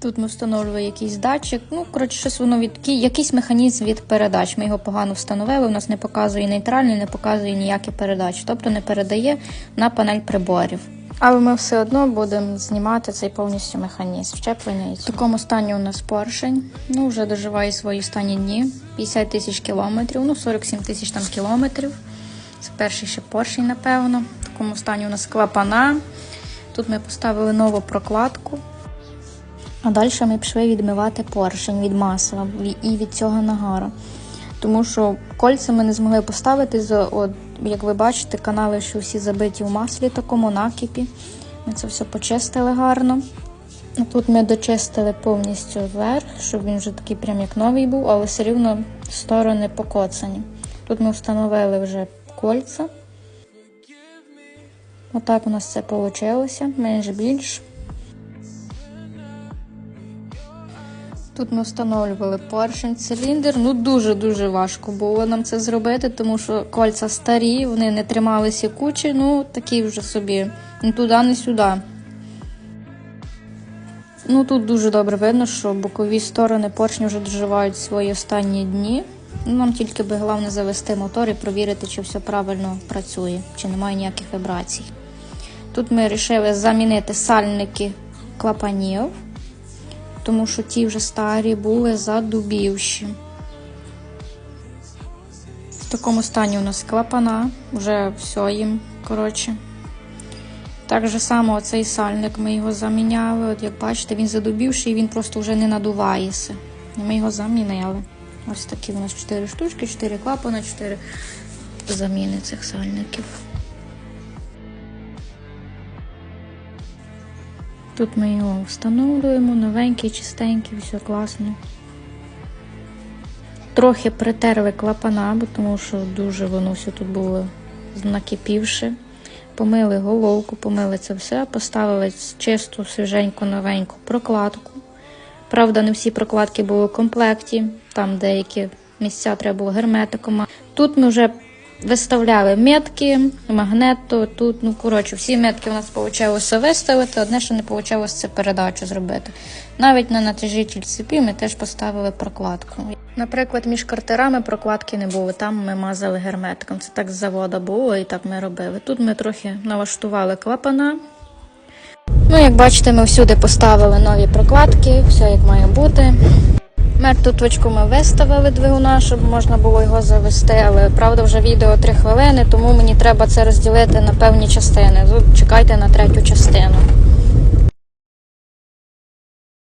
Тут ми встановлювали якийсь датчик. Ну, коротше, щось воно від якийсь механізм від передач. Ми його погано встановили. У нас не показує нейтральний, не показує ніякі передачі, тобто не передає на панель приборів. Але ми все одно будемо знімати цей повністю механізм щеплення. І в такому стані у нас поршень. Ну, вже доживає свої останні дні. 50 тисяч кілометрів, ну 47 тисяч там кілометрів. Це перший ще поршень, напевно. В такому стані у нас клапана. Тут ми поставили нову прокладку. А далі ми пішли відмивати поршень від масла і від цього нагара. Тому що кольця ми не змогли поставити. От, як ви бачите, канали, що всі забиті в маслі такому накипі. Ми це все почистили гарно. Тут ми дочистили повністю вверх, щоб він вже такий прям як новий був, але все рівно сторони покоцані. Тут ми встановили вже кольця. Отак у нас це вийшло, менш більш. Тут ми встановлювали поршень, циліндр. Ну дуже-дуже важко було нам це зробити, тому що кольця старі, вони не трималися кучі, ну такі вже собі. Ні туди, ні сюди. Ну тут дуже добре видно, що бокові сторони поршня вже доживають свої останні дні. Ну, нам тільки би головне завести мотор і провірити, чи все правильно працює, чи немає ніяких вібрацій. Тут ми вирішили замінити сальники клапанів тому що ті вже старі були задубівші. В такому стані у нас клапана, вже все їм, коротше. Так же само оцей сальник ми його заміняли. От як бачите, він задубівший, він просто вже не надувається. Ми його замінили. Ось такі у нас 4 штучки, 4 клапана, 4 заміни цих сальників. Тут ми його встановлюємо, новенький, чистенький, все класно. Трохи притерли клапана, тому що дуже воно все тут було накипівше. Помили головку, помили це все, поставили чисту, свіженьку, новеньку прокладку. Правда, не всі прокладки були в комплекті, там деякі місця треба було герметиком. Тут ми вже виставляли метки, магнето, тут, ну коротше, всі метки у нас вийшло виставити, одне, що не вийшло, це передачу зробити. Навіть на натяжитель цепі ми теж поставили прокладку. Наприклад, між картерами прокладки не було, там ми мазали герметиком. Це так з заводу було і так ми робили. Тут ми трохи налаштували клапана. Ну, як бачите, ми всюди поставили нові прокладки, все як має бути. Мертву точку ми виставили двигуна, щоб можна було його завести, але правда вже відео 3 хвилини, тому мені треба це розділити на певні частини. Тут чекайте на третю частину.